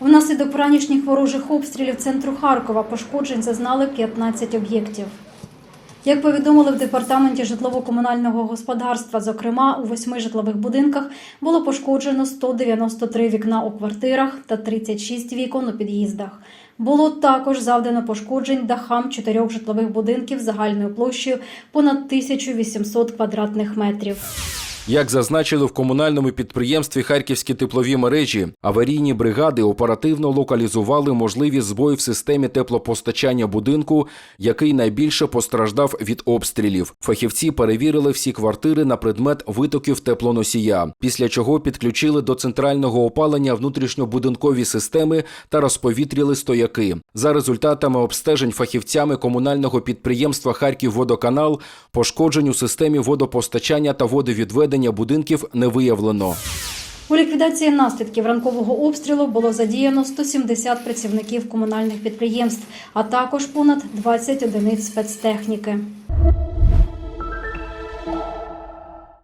Внаслідок ранішніх ворожих обстрілів центру Харкова пошкоджень зазнали 15 об'єктів. Як повідомили в департаменті житлово-комунального господарства, зокрема у восьми житлових будинках було пошкоджено 193 вікна у квартирах та 36 вікон у під'їздах. Було також завдано пошкоджень дахам чотирьох житлових будинків загальною площею понад 1800 квадратних метрів. Як зазначили в комунальному підприємстві Харківські теплові мережі, аварійні бригади оперативно локалізували можливі збої в системі теплопостачання будинку, який найбільше постраждав від обстрілів. Фахівці перевірили всі квартири на предмет витоків теплоносія, після чого підключили до центрального опалення внутрішньобудинкові системи та розповітріли стояки. За результатами обстежень фахівцями комунального підприємства Харківводоканал пошкоджень у системі водопостачання та водовідведення будинків не виявлено. У ліквідації наслідків ранкового обстрілу було задіяно 170 працівників комунальних підприємств, а також понад 20 одиниць спецтехніки.